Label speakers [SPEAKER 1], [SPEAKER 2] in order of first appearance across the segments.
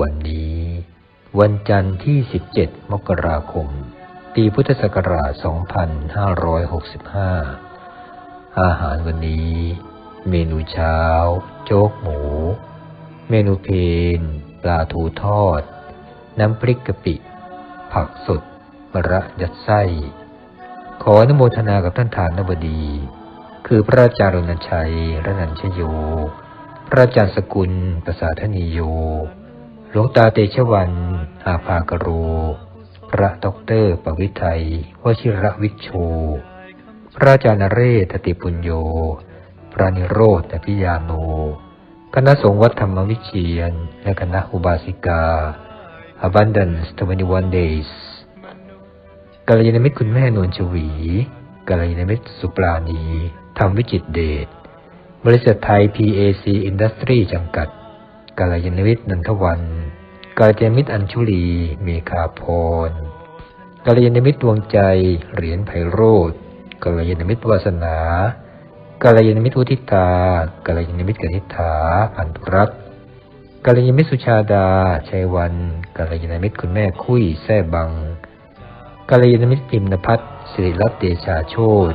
[SPEAKER 1] วันนี้ วันจันทร์ที่ 17 มกราคม ปีพุทธศักราช 2565 อาหารวันนี้ เมนูเช้า โจ๊กหมู เมนูเพลนปลาทูทอด น้ำพริกกะปิ ผักสดมะระยัดไส้ ขออนุโมทนากับท่านฐานนบดี คือพระอาจารย์รณชัยระนันชโย พระอาจารย์สกุลประสาทนีโย หลวงตาเตชะวัน อาภากโร พระด็อกเตอร์ปวิไทยวชิระวิชโช พระอาจารย์เรศติปุญโย พระนิโรธพิยาโน คณะสงฆ์วัดธรรมวิเชียน และคณะอุบาสิกา Abundance 21 Days กัลยาณมิตรคุณแม่นวลชวีกัลยาณมิตรสุปราณีธรรมวิจิตรเดช บริษัทไทย PAC Industry จำกัด กัลยาณมิตรนันทวันกัลยาณมิตรอัญชุลี เมคาพรกัลยาณมิตรดวงใจ เหรียญไพโรธกัลยาณมิตรวาสนากัลยาณมิตรวุทิตากัลยาณมิตรกนิษฐาพันธุรัตน์กัลยาณมิตรสุชาดา ชัยวันกัลยาณมิตรคุณแม่คุยแซ่บังกัลยาณมิตรพิมพ์นภัทรสิริรัตน์เดชาโชต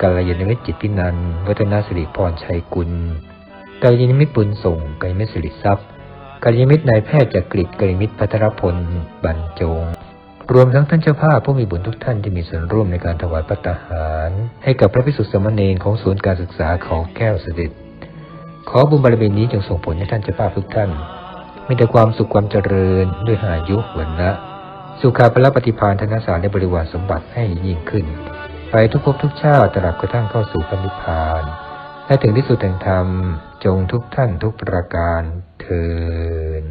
[SPEAKER 1] กัลยาณมิตรจิตพินันวัฒนาสิริพรชัยกุล กัลยาณมิตรบุญส่งกัลยาณมิตรสิริทรัพย์กัลยาณมิตรนายแพทย์จักริดกัลยาณมิตรพัทรพลบรรจง รวมทั้งท่านเจ้าภาพผู้มีบุญทุกท่านที่มีส่วนร่วมในการถวายปัตตาหาร ให้กับพระภิกษุสมณรของศูนย์การศึกษาเขาแก้วเสด็จ ขอบุญบารมีนี้จงส่งผลให้ท่านเจ้าภาพทุกท่าน มีแต่ความสุขความเจริญด้วยอายุวันนะสุขาพละปฏิภาณธนสารและบริวารสมบัติให้ยิ่งขึ้น ไปทุกภพทุกชาติตราบกระทั่งเข้าสู่พันิพพาน และถึงที่สุดแห่งธรรมจงทุกท่านทุกประการเทิน